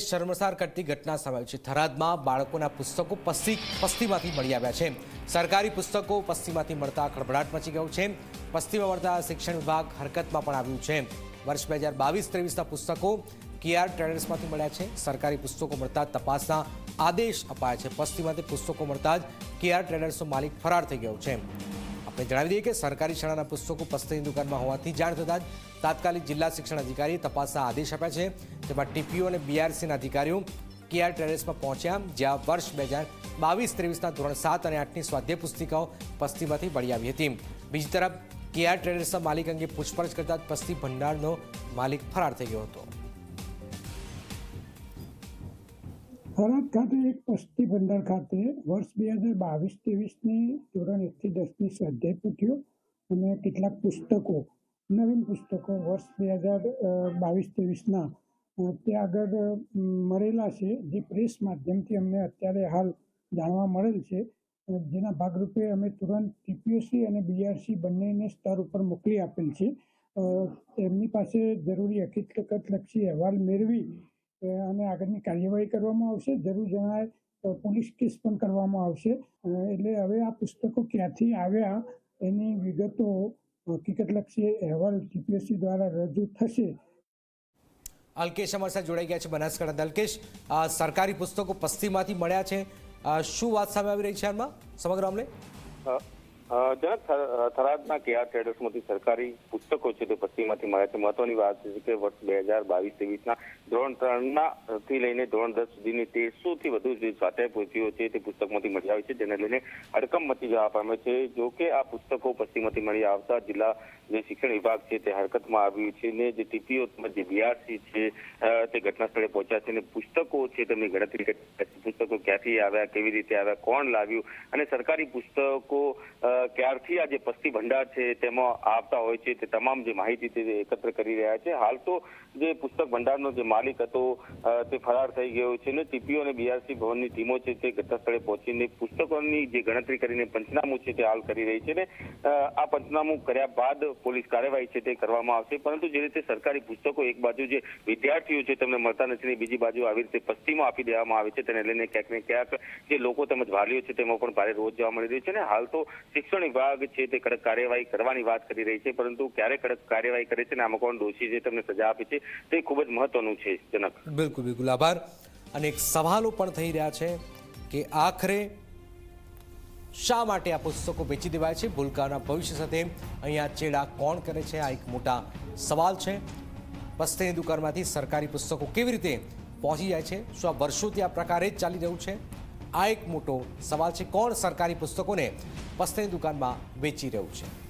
શર્મસાર કરતી ઘટના સામે છે. થરાદમાં બાળકોના પુસ્તકો પસ્તી પસ્તીમાંથી મળી આવ્યા છે. સરકારી પુસ્તકો પસ્તીમાંથી મળતા ખળભળાટ મચી ગયો છે. પસ્તીમાં મળતા શિક્ષણ વિભાગ હરકતમાં પણ આવ્યું છે. વર્ષ બે હજાર બાવીસ ત્રેવીસના પુસ્તકો કેઆર ટ્રેડર્સમાંથી મળ્યા છે. સરકારી પુસ્તકો મળતા તપાસના આદેશ અપાયા છે. પસ્તીમાંથી પુસ્તકો મળતા જ કેઆર ટ્રેડર્સનો માલિક ફરાર થઈ ગયો છે. આપણે જણાવી દઈએ કે સરકારી શાળાના પુસ્તકો પસ્તીની દુકાનમાં હોવાથી જાણ થતાં જ તાત્કાલિક જિલ્લા શિક્ષણ અધિકારીએ તપાસના આદેશ આપ્યા છે. તેમાં ટીપીઓ અને બીઆરસીના અધિકારીઓ કેઆર ટેરેસમાં પહોંચ્યા, જ્યાં વર્ષ બે હજાર બાવીસ ત્રેવીસના ધોરણ સાત અને આઠની સ્વાધ્યાય પુસ્તિકાઓ પસ્તીમાંથી મળી આવી હતી. બીજી તરફ, કેઆર ટ્રેડર્સના માલિક અંગે પૂછપરછ કરતા પસ્તી ભંડારનો માલિક ફરાર થઈ ગયો હતો. થરાદ ખાતે એક પસ્તી ભંડાર ખાતે વર્ષ બે હજાર બાવીસ ત્રેવીસની ધોરણ એકથી દસની સ્વાધ્યાય પૂઠ્યો અને કેટલાક પુસ્તકો, નવીન પુસ્તકો વર્ષ બે હજાર બાવીસ ત્રેવીસના તે આગળ મળેલા છે. જે પ્રેસ માધ્યમથી અમને અત્યારે હાલ જાણવા મળેલ છે. જેના ભાગરૂપે અમે તુરંત ટીપીએસસી અને બીઆરસી બંનેને સ્તર ઉપર મોકલી આપેલ છે. એમની પાસે જરૂરી હકીકતલક્ષી અહેવાલ મેળવી અને આગળની કાર્યવાહી કરવામાં આવશે. જરૂર જણાય તો પોલીસ કેસ પણ કરવામાં આવશે. એટલે હવે આ પુસ્તકો ક્યાંથી આવ્યા એની વિગતો હકીકતલક્ષી અહેવાલ જીપીએસસી દ્વારા રજૂ થશે. અલ્કેશ અમારી સાથે જોડાઈ ગયા છે બનાસકાંઠા અલ્કેશ આ સરકારી પુસ્તકો પસ્તીમાંથી મળ્યા છે. આ શું વાત સામે આવી રહી છે આમાં સમગ્ર મામલે? થર- થરાદના કેઆર ટ્રેડર્સમાંથી સરકારી પુસ્તકો છે તે પશ્ચિમમાંથી મળ્યા છે. મહત્વની વાત છે કે વર્ષ બે હજાર બાવીસ ત્રેવીસના ધોરણ ત્રણના થી લઈને ધોરણ દસ સુધીની તેરસો થી વધુ જે સ્વાધ્યાય છે તે પુસ્તકમાંથી મળી આવી છે. જેને લઈને હડકમ મચી જવા પામે છે. જો કે આ પુસ્તકો પશ્ચિમમાંથી મળી આવતા જિલ્લા જે શિક્ષણ વિભાગ છે તે હરકતમાં આવ્યું છે ને જે ટીપીઓ તેમજ જે બીઆરસી છે તે ઘટના સ્થળે પહોંચ્યા છે અને પુસ્તકો છે તેમની ગણતરી પુસ્તકો ક્યાંથી આવ્યા, કેવી રીતે આવ્યા, કોણ લાવ્યું અને સરકારી પુસ્તકો ક્યારથી આ જે પસ્તી ભંડાર છે તેમાં આવતા હોય છે તે તમામ જે માહિતી એકત્ર કરી રહ્યા છે. હાલ તો જે પુસ્તક ભંડારનો જે માલિક હતો તે ફરાર થઈ ગયો છે ને ટીપીઓ અને બીઆરસી ભવનની ટીમો છે તે ઘટના સ્થળે પહોંચીને પુસ્તકોની જે ગણતરી કરીને પંચનામું છે તે હાલ કરી રહી છે ને આ પંચનામું કર્યા બાદ પોલીસ કાર્યવાહી છે તે કરવામાં આવશે. પરંતુ જે રીતે સરકારી પુસ્તકો એક બાજુ જે વિદ્યાર્થીઓ છે તેમને મળતા નથી ને બીજી બાજુ આવી રીતે પસ્તીમાં આપી દેવામાં આવે છે, તેને લઈને ક્યાંક ને ક્યાંક જે લોકો તેમજ વાલીઓ છે તેમાં પણ ભારે રોજ જોવા મળી રહ્યો છે ને, હાલ તો શિક્ષણ વિભાગ છે તે કડક કાર્યવાહી કરવાની વાત કરી રહી છે, પરંતુ ક્યારે કડક કાર્યવાહી કરે છે અને આમાં કોણ દોષી છે તેમને સજા આપે છે, તે ખૂબ જ મહત્વનું છે, જનક. બિલકુલ બિલકુલ. આભાર. અને એક સવાલો પણ થઈ રહ્યા છે કે આખરે શા માટે આ પુસ્તકો વેચી દેવાય છે? ભૂલકાના ભવિષ્ય સાથે અહીંયા ચેડા કોણ કરે છે? આ એક મોટા સવાલ છે. વસ્તીની દુકાનમાંથી સરકારી પુસ્તકો કેવી રીતે પહોંચી જાય છે? શું આ વર્ષોથી આ પ્રકારે જ ચાલી રહ્યું છે? આ એક મોટો સવાલ છે. કોણ સરકારી પુસ્તકોને પસ્તની દુકાનમાં વેચી રહ્યું છે?